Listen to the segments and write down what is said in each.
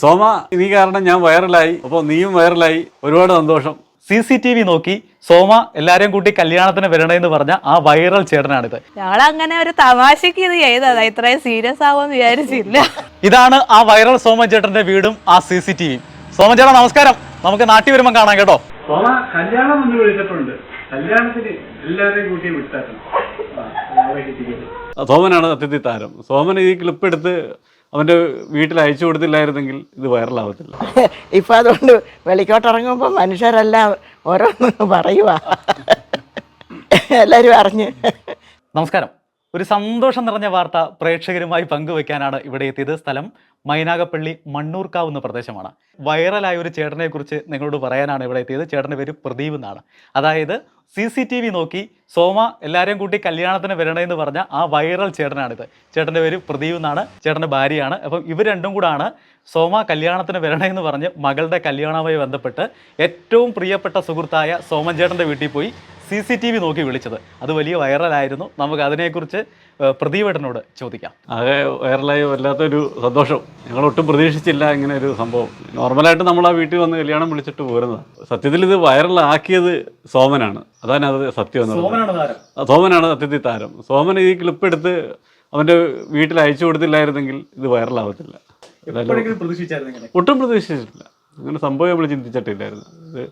സോമ നീ കാരണം ഞാൻ വൈറലായി. അപ്പോൾ നീയും വൈറലായി. ഒരുപാട് സന്തോഷം. സി സി ടി വി നോക്കി സോമ എല്ലാരെയും കൂട്ടി കല്യാണത്തിന് വരണമെന്ന് പറഞ്ഞ ആ വൈറൽ ചേട്ടനാണിത്. ഞങ്ങളങ്ങനെ ഒരു തമാശക്ക് ഇത് ചെയ്തതാ. ഇത്രയും സീരിയസ് ആവുമെന്ന് വിചാരിച്ചില്ല. ഇതാണ് ആ വൈറൽ സോമൻ ചേട്ടന്റെ വീടും ആ സി സി ടി വിയും. സോമൻ ചേട്ടാ നമസ്കാരം. നമുക്ക് നാട്ടിൽ വരുമ്പോൾ കാണാം കേട്ടോ. സോമ കല്യാണം ഒന്ന് വിളിച്ചിട്ടുണ്ട്. കല്യാണത്തിന് എല്ലാവരെയും കൂട്ടി വിട്ടായിരുന്നു സോമനാണ് സത്യത്തിൽ താരം. സോമൻ ഈ ക്ലിപ്പ് എടുത്ത് അവന്റെ വീട്ടിൽ അയച്ചു കൊടുത്തില്ലായിരുന്നെങ്കിൽ ഇത് വൈറലാവത്തില്ല. ഇപ്പം അതുകൊണ്ട് വെളിക്കോട്ടിറങ്ങുമ്പോൾ മനുഷ്യരെല്ലാം ഓരോന്ന് പറയുക എല്ലാവരും അറിഞ്ഞ്. നമസ്കാരം. ഒരു സന്തോഷം നിറഞ്ഞ വാർത്ത പ്രേക്ഷകരുമായി പങ്കുവെക്കാനാണ് ഇവിടെ എത്തിയത്. സ്ഥലം മൈനാഗപ്പള്ളി മണ്ണൂർക്കാവ് എന്ന പ്രദേശമാണ്. വൈറലായ ഒരു ചേട്ടനെ കുറിച്ച് നിങ്ങളോട് പറയാനാണ് ഇവിടെ എത്തിയത്. ചേട്ടന്റെ പേര് പ്രദീപ് എന്നാണ്. അതായത് സി സി ടി വി നോക്കി സോമ എല്ലാവരെയും കൂട്ടി കല്യാണത്തിന് വരണമെന്ന് പറഞ്ഞ ആ വൈറൽ ചേട്ടനാണിത്. ചേട്ടന്റെ പേര് പ്രദീപ് എന്നാണ്. ചേട്ടന്റെ ഭാര്യയാണ്. അപ്പം ഇവർ രണ്ടും കൂടാണ് സോമ കല്യാണത്തിന് വരണമെന്ന് പറഞ്ഞ് മകളുടെ കല്യാണവുമായി ബന്ധപ്പെട്ട് ഏറ്റവും പ്രിയപ്പെട്ട സുഹൃത്തായ സോമൻ ചേട്ടന്റെ വീട്ടിൽ പോയി സി സി ടി വി നോക്കി വിളിച്ചത്. അത് വലിയ വൈറലായിരുന്നു. നമുക്ക് അതിനെക്കുറിച്ച് പ്രദീപേട്ടനോട് ചോദിക്കാം. ആകെ വൈറലായി വല്ലാത്തൊരു സന്തോഷം. ഞങ്ങൾ ഒട്ടും പ്രതീക്ഷിച്ചില്ല ഇങ്ങനെ ഒരു സംഭവം. നോർമലായിട്ട് നമ്മൾ ആ വീട്ടിൽ വന്ന് കല്യാണം വിളിച്ചിട്ട് പോരുന്നത്. സത്യത്തിൽ ഇത് വൈറലാക്കിയത് സോമനാണ്. അതാണ് അത് സത്യം എന്ന് പറയുന്നത് താരം. സോമനാണ് സത്യത്തിൽ താരം. സോമൻ ഈ ക്ലിപ്പ് എടുത്ത് അവന്റെ വീട്ടിൽ അയച്ചു കൊടുത്തില്ലായിരുന്നെങ്കിൽ ഇത് വൈറലാവത്തില്ല. ഒട്ടും പ്രതീക്ഷിച്ചിട്ടില്ല. അങ്ങനെ സംഭവം നമ്മൾ ചിന്തിച്ചിട്ടില്ലായിരുന്നു. ഇത്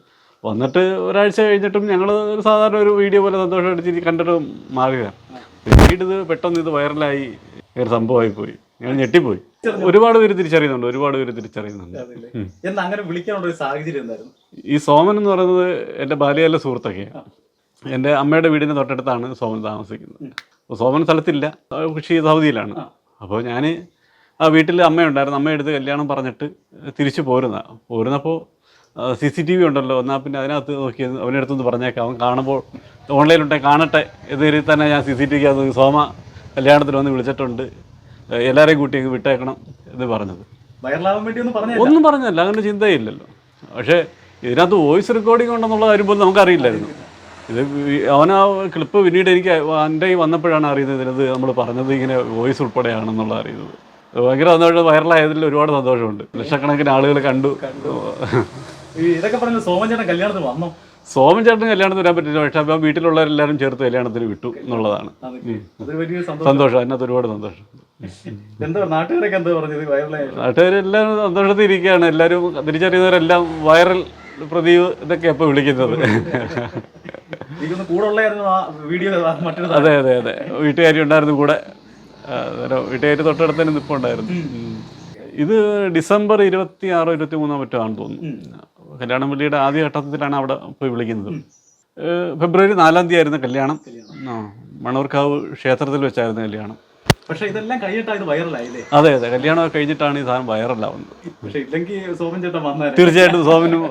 വന്നിട്ട് ഒരാഴ്ച കഴിഞ്ഞിട്ടും ഞങ്ങൾ ഒരു സാധാരണ ഒരു വീഡിയോ പോലെ സന്തോഷം ചിരി കണ്ടിട്ട് മാറിയതാണ് പിന്നീട് ഇത് പെട്ടെന്ന് ഇത് വൈറലായി ഒരു സംഭവമായി പോയി. ഞങ്ങൾ ഞെട്ടിപ്പോയി. ഒരുപാട് പേര് തിരിച്ചറിയുന്നുണ്ട് ഒരുപാട് പേര് തിരിച്ചറിയുന്നുണ്ട്. എന്ന് അങ്ങനെ വിളിക്കാനുള്ള ഒരു സാഹചര്യം എന്തായിരുന്നു? ഈ സോമൻ എന്ന് പറയുന്നത് എന്റെ ബാല്യകാല സുഹൃത്തൊക്കെയാണ് എന്റെ അമ്മയുടെ വീടിന് തൊട്ടടുത്താണ് സോമൻ താമസിക്കുന്നത്. അപ്പോൾ സോമൻ സ്ഥലത്തില്ല. കൃഷി സൗദിയിലാണ് അപ്പോൾ ഞാൻ ആ വീട്ടിൽ അമ്മയുണ്ടായിരുന്നു. അമ്മയെടുത്ത് കല്യാണം പറഞ്ഞിട്ട് തിരിച്ചു പോരുന്ന പോരുന്നപ്പോൾ സി സി ടി വി ഉണ്ടല്ലോ. എന്നാൽ പിന്നെ അതിനകത്ത് നോക്കി അവന്റെ അടുത്തൊന്ന് പറഞ്ഞേക്കാം. അവൻ കാണുമ്പോൾ ഓൺലൈനുണ്ടെ കാണട്ടെ ഇതിൽ തന്നെ ഞാൻ സി സി ടി വിക്ക് സോമ കല്യാണത്തിന് വന്ന് വിളിച്ചിട്ടുണ്ട്. എല്ലാവരെയും കൂട്ടി അങ്ങ് വിട്ടേക്കണം എന്ന് പറഞ്ഞത്. ഒന്ന് പറഞ്ഞല്ല. അങ്ങനെ ചിന്തയില്ലല്ലോ. പക്ഷേ ഇതിനകത്ത് വോയിസ് റെക്കോർഡിംഗ് ഉണ്ടെന്നുള്ള കാര്യം പോലും നമുക്കറിയില്ലായിരുന്നു. ഇത് അവനാ അവൻ ആ ക്ലിപ്പ് പിന്നീട് എനിക്ക് എന്റെ കയ്യിൽ വന്നപ്പോഴാണ് അറിയുന്നത് ഇതിനത് നമ്മൾ പറഞ്ഞത് ഇങ്ങനെ വോയിസ് ഉൾപ്പെടെയാണെന്നുള്ള അറിയുന്നത്. ഭയങ്കര സന്തോഷം. വൈറലായതിൽ ഒരുപാട് സന്തോഷമുണ്ട്. ലക്ഷക്കണക്കിന് ആളുകൾ കണ്ടു. ഇതൊക്കെ പറഞ്ഞ സോമൻ ചേട്ടൻ കല്യാണത്തിന് വന്നോ? സോമൻ ചേട്ടൻ കല്യാണത്തിന് വരാൻ പറ്റില്ല. പക്ഷെ അപ്പം വീട്ടിലുള്ളവരെല്ലാവരും ചേർത്ത് കല്യാണത്തിന് വിട്ടു എന്നുള്ളതാണ്. സന്തോഷം. അതിനകത്ത് ഒരുപാട് സന്തോഷം. എന്താ നാട്ടുകാരൊക്കെ എന്താ പറഞ്ഞത്? വൈറലായ നാട്ടുകാരെല്ലാം സന്തോഷത്തിൽ ഇരിക്കുകയാണ്. എല്ലാവരും തിരിച്ചറിയുന്നവരെല്ലാം വൈറൽ പ്രദീപ് ഇതൊക്കെ ഇപ്പൊ വിളിക്കുന്നത്. അതെ അതെ അതെ. വീട്ടുകാരി ഉണ്ടായിരുന്നു കൂടെ. വീട്ടുകാരി തൊട്ടടുത്ത് തന്നെ നിപ്പുണ്ടായിരുന്നു. ഇത് ഡിസംബർ ഇരുപത്തി ആറോ ഇരുപത്തി മൂന്നോ മറ്റോ ആണെന്ന് തോന്നുന്നു. കല്യാണം പള്ളിയുടെ ആദ്യ ഘട്ടത്തിലാണ് അവിടെ പോയി വിളിക്കുന്നത്. ഫെബ്രുവരി നാലാം തീയതി ആയിരുന്നു കല്യാണം. മണവർക്കാവ് മണൂർക്കാവ് ക്ഷേത്രത്തിൽ വെച്ചായിരുന്നു കല്യാണം. പക്ഷേ ഇതെല്ലാം കഴിഞ്ഞിട്ടാണ് ഇത് വൈറലായില്ലേ? അതെ അതെ. കല്യാണം കഴിഞ്ഞിട്ടാണ് ഈ സാധനം വൈറലാവുന്നത്. പക്ഷെ ഇല്ലെങ്കിൽ സോമൻ ചേട്ടൻ വന്നേനെ തീർച്ചയായിട്ടും സോമനും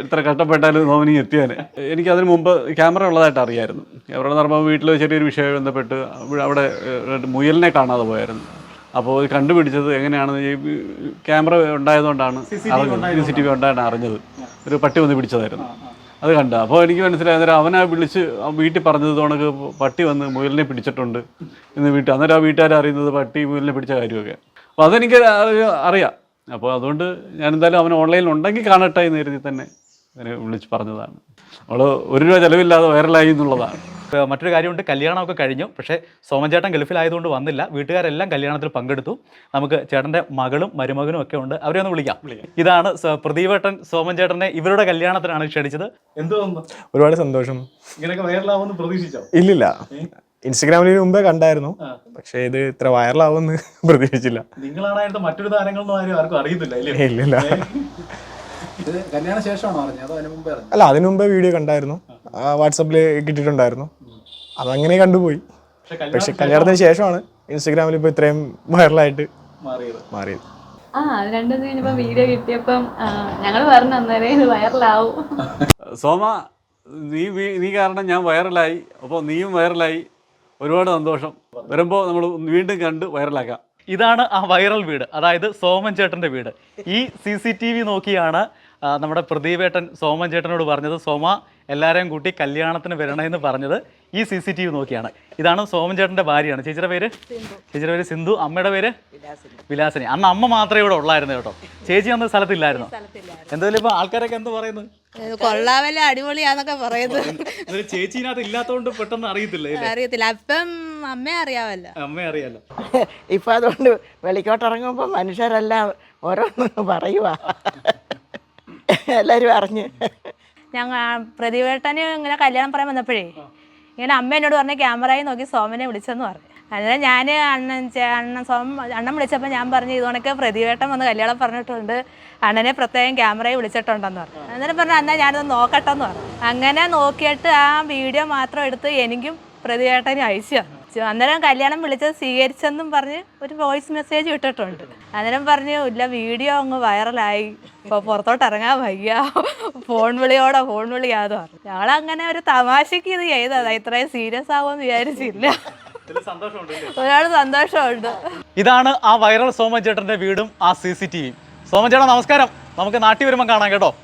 ഇത്ര കഷ്ടപ്പെട്ടാലും സോമനി എത്തിയാൽ എനിക്ക് അതിന് മുമ്പ് ക്യാമറ ഉള്ളതായിട്ട് അറിയായിരുന്നു. ക്യാമറ എന്ന് പറയുമ്പോൾ വീട്ടിൽ ചെറിയൊരു വിഷയം ബന്ധപ്പെട്ട് അവിടെ- മുയലിനെ കാണാതെ പോയായിരുന്നു. അപ്പോൾ കണ്ടുപിടിച്ചത് എങ്ങനെയാണെന്ന് ഈ ക്യാമറ ഉണ്ടായതുകൊണ്ടാണ് അറിഞ്ഞത്. സി സി ടി വി ഉണ്ടായിട്ടാണ് അറിഞ്ഞത്. ഒരു പട്ടി വന്ന് പിടിച്ചതായിരുന്നു. അത് കണ്ട. അപ്പോൾ എനിക്ക് മനസ്സിലായി അന്നേരം അവനെ വിളിച്ച് ആ വീട്ടിൽ പറഞ്ഞത് ഉണക്ക് പട്ടി വന്ന് മുയലിനെ പിടിച്ചിട്ടുണ്ട് എന്ന് വീട്ടിൽ അന്നേരം ആ വീട്ടുകാരെ അറിയുന്നത് പട്ടി മുയലിനെ പിടിച്ച കാര്യമൊക്കെ. അപ്പോൾ അതെനിക്ക് അറി- അറിയാം. അപ്പോൾ അതുകൊണ്ട് ഞാൻ എന്തായാലും അവൻ ഓൺലൈനിൽ ഉണ്ടെങ്കിൽ കാണട്ടെ എന്ന് കരുതി തന്നെ അവനെ വിളിച്ച് പറഞ്ഞതാണ്. അവൾ ഒരു രൂപ ചിലവില്ലാതെ വൈറലായി എന്നുള്ളതാണ്. മറ്റൊരു കാര്യമുണ്ട് കല്യാണമൊക്കെ കഴിഞ്ഞു. പക്ഷേ സോമൻ ചേട്ടൻ ഗൾഫിലായതുകൊണ്ട് വന്നില്ല. വീട്ടുകാരെല്ലാം കല്യാണത്തിൽ പങ്കെടുത്തു. നമുക്ക് ചേട്ടന്റെ മകളും മരുമകനും ഒക്കെ ഉണ്ട്. അവരെ ഒന്ന് വിളിക്കാം. ഇതാണ് പ്രദീപേട്ടൻ സോമൻ ചേട്ടനെ ഇവരുടെ കല്യാണത്തിനാണ് ക്ഷണിച്ചത്. എന്തോ ഒരുപാട് സന്തോഷം. ഇങ്ങനെയൊക്കെ വൈറലാവുമെന്ന് പ്രതീക്ഷിച്ചോ? ഇല്ലില്ല. ഇൻസ്റ്റഗ്രാമിൽ മുമ്പേ കണ്ടായിരുന്നു. പക്ഷേ ഇത് ഇത്ര വൈറലാവുമെന്ന് പ്രതീക്ഷിച്ചില്ല. നിങ്ങളാണ് മറ്റൊരു താരങ്ങളൊന്നും ആരും ആർക്കും ഇല്ലില്ല. അതിന് അല്ല അതിനു മുമ്പേ വീഡിയോ കണ്ടായിരുന്നു. വാട്സപ്പിൽ കിട്ടിയിട്ടുണ്ടായിരുന്നു. അതങ്ങനെ കണ്ടുപോയി. പക്ഷെ കല്യാണത്തിന് ശേഷമാണ് ഇൻസ്റ്റഗ്രാമിൽ ഇപ്പോൾ ഇത്രയും വൈറലായിട്ട് മാറിയത്. മാറിയത്. ആ വീഡിയോ കിട്ടിയപ്പം ഞങ്ങൾ പറഞ്ഞു അന്നേരം ഇത് വൈറലാവും. സോമ നീ നീ കാരണം ഞാൻ വൈറലായി. അപ്പോൾ നീയും വൈറലായി. ഒരുപാട് സന്തോഷം. വരുമ്പോൾ നമ്മൾ വീണ്ടും കണ്ട് വൈറലാക്കാം. ഇതാണ് ആ വൈറൽ വീട്. അതായത് സോമൻ ചേട്ടന്റെ വീട്. ഈ സി സി ടി വി നോക്കിയാണ് നമ്മുടെ പ്രദീപേട്ടൻ സോമൻ ചേട്ടനോട് പറഞ്ഞത് സോമ എല്ലാവരെയും കൂട്ടി കല്യാണത്തിന് വരണമെന്ന് പറഞ്ഞത് ഈ സി സി ടി വി നോക്കിയാണ്. ഇതാണ് സോമൻ ചേട്ടന്റെ ഭാര്യയാണ്. ചേച്ചിയുടെ പേര്? ചേച്ചിയുടെ പേര് സിന്ധു. അമ്മയുടെ പേര്? വിലാസിനി. അന്ന് അമ്മ മാത്രമേ ഇവിടെ ഉള്ളായിരുന്നു കേട്ടോ. ചേച്ചി അന്ന് സ്ഥലത്തില്ലായിരുന്നു? എന്തായാലും ഇപ്പൊ ആൾക്കാരൊക്കെ എന്ത് പറയുന്നു? കൊള്ളാവല്ല അടിപൊളിയാന്നൊക്കെ പറയുന്നത്. ചേച്ചിനകത്ത് ഇല്ലാത്തതുകൊണ്ട് പെട്ടെന്ന് അറിയത്തില്ല അല്ലേ? അറിയത്തില്ല. അപ്പം അമ്മ അറിയാവല്ലോ. അമ്മ അറിയാലോ. ഇപ്പൊ അതുകൊണ്ട് വെളിക്കോട്ടിറങ്ങുമ്പോൾ മനുഷ്യരെല്ലാം ഓരോന്ന് പറയുവാ. എല്ലാവരും അറിഞ്ഞ്. ഞങ്ങൾ പ്രതിവേട്ടന് ഇങ്ങനെ കല്യാണം പറയാൻ വന്നപ്പോഴേ ഇങ്ങനെ അമ്മ എന്നോട് പറഞ്ഞ ക്യാമറയിൽ നോക്കി സോമനെ വിളിച്ചെന്ന് പറഞ്ഞു. അന്നേരം ഞാൻ അണ്ണൻ അണ്ണൻ സോമൻ അണ്ണൻ വിളിച്ചപ്പോൾ ഞാൻ പറഞ്ഞു ഇതുകൊണ്ടൊക്കെ പ്രതിവേട്ടം വന്ന് കല്യാണം പറഞ്ഞിട്ടുണ്ട്. അണ്ണനെ പ്രത്യേകം ക്യാമറയിൽ വിളിച്ചിട്ടുണ്ടെന്ന് പറഞ്ഞു. അന്നേരം പറഞ്ഞു എന്നാൽ ഞാനത് നോക്കട്ടെ എന്ന് പറഞ്ഞു. അങ്ങനെ നോക്കിയിട്ട് ആ വീഡിയോ മാത്രം എടുത്ത് എനിക്കും പ്രതിവേട്ടനും അയച്ചു തന്നു. ചെ- അന്നേരം കല്യാണം വിളിച്ചത് സ്വീകരിച്ചെന്നും പറഞ്ഞ് ഒരു വോയിസ് മെസ്സേജ് ഇട്ടിട്ടുണ്ട്. അന്നേരം പറഞ്ഞു ഇല്ല വീഡിയോ അങ്ങ് വൈറലായി ഇപ്പോൾ പുറത്തോട്ട് ഇറങ്ങാൻ വയ്യ. ഫോൺ വിളിയോടെ ഫോൺ വിളിയാതെ പറഞ്ഞു. ഞങ്ങളങ്ങനെ ഒരു തമാശക്ക് ഇത് ചെയ്തതാ. ഇത്രയും സീരിയസ് ആവുമെന്ന് വിചാരിച്ചില്ല. ഒരാൾ സന്തോഷമുണ്ട്. ഇതാണ് ആ വൈറൽ സോമൻ ചേട്ടന്റെ വീടും ആ സി സി ടി വിയും സോമൻ ചേട്ടാ നമസ്കാരം. നമുക്ക് നാട്ടി വരുമ്പോൾ കാണാം കേട്ടോ.